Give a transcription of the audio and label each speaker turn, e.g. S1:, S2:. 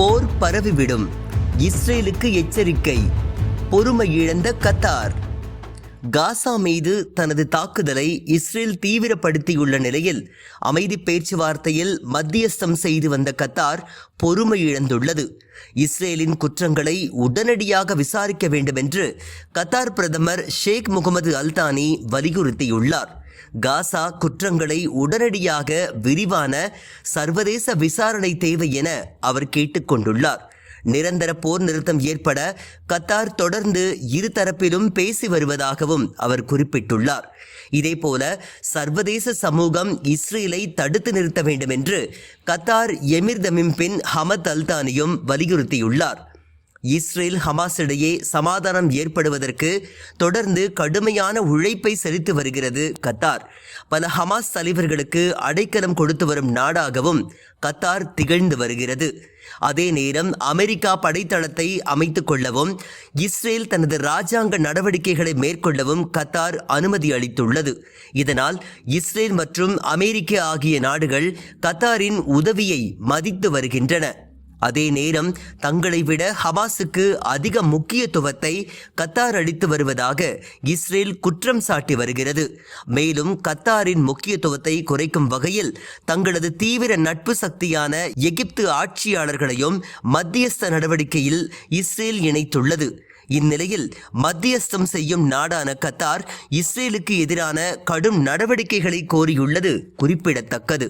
S1: போர் பரவிவிடும். இஸ்ரேலுக்கு எச்சரிக்கை. பொறுமை இழந்த கத்தார். காசா மீது தனது தாக்குதலை இஸ்ரேல் தீவிரப்படுத்தியுள்ள நிலையில் அமைதி பேச்சுவார்த்தையில் மத்தியஸ்தம் செய்து வந்த கத்தார் பொறுமை இழந்துள்ளது. இஸ்ரேலின் குற்றங்களை உடனடியாக விசாரிக்க வேண்டும் என்று கத்தார் பிரதமர் ஷேக் முகமது அல்தானி வலியுறுத்தியுள்ளார். காசா குற்றங்களை உடனடியாக விரிவான சர்வதேச விசாரணை தேவை என அவர் கேட்டுக்கொண்டுள்ளார். நிரந்தர போர் நிறுத்தம் ஏற்பட கத்தார் தொடர்ந்து இருதரப்பிலும் பேசி வருவதாகவும் அவர் குறிப்பிட்டுள்ளார். இதேபோல சர்வதேச சமூகம் இஸ்ரேலை தடுத்து நிறுத்த வேண்டும் என்று Qatar emir Tamim bin Hamad அல்தானியும் வலியுறுத்தியுள்ளார். இஸ்ரேல் ஹமாஸ் இடையே சமாதானம் ஏற்படுவதற்கு தொடர்ந்து கடுமையான உழைப்பை செலுத்தி வருகிறது கத்தார். பல ஹமாஸ் தலைவர்களுக்கு அடைக்கலம் கொடுத்து வரும் நாடாகவும் கத்தார் திகழ்ந்து வருகிறது. அதே நேரம் அமெரிக்கா படைத்தளத்தை அமைத்து கொள்ளவும் இஸ்ரேல் தனது ராஜாங்க நடவடிக்கைகளை மேற்கொள்ளவும் கத்தார் அனுமதி அளித்துள்ளது. இதனால் இஸ்ரேல் மற்றும் அமெரிக்கா ஆகிய நாடுகள் கத்தாரின் உதவியை மதித்து வருகின்றன. அதே நேரம் தங்களை விட ஹமாஸுக்கு அதிக முக்கியத்துவத்தை கத்தார் அளித்து வருவதாக இஸ்ரேல் குற்றம் சாட்டி வருகிறது. மேலும் கத்தாரின் முக்கியத்துவத்தை குறைக்கும் வகையில் தங்களது தீவிர நட்பு சக்தியான எகிப்து ஆட்சியாளர்களையும் மத்தியஸ்த நடவடிக்கையில் இஸ்ரேல் இணைத்துள்ளது. இந்நிலையில் மத்தியஸ்தம் செய்யும் நாடான கத்தார் இஸ்ரேலுக்கு எதிரான கடும் நடவடிக்கைகளை கோரியுள்ளது குறிப்பிடத்தக்கது.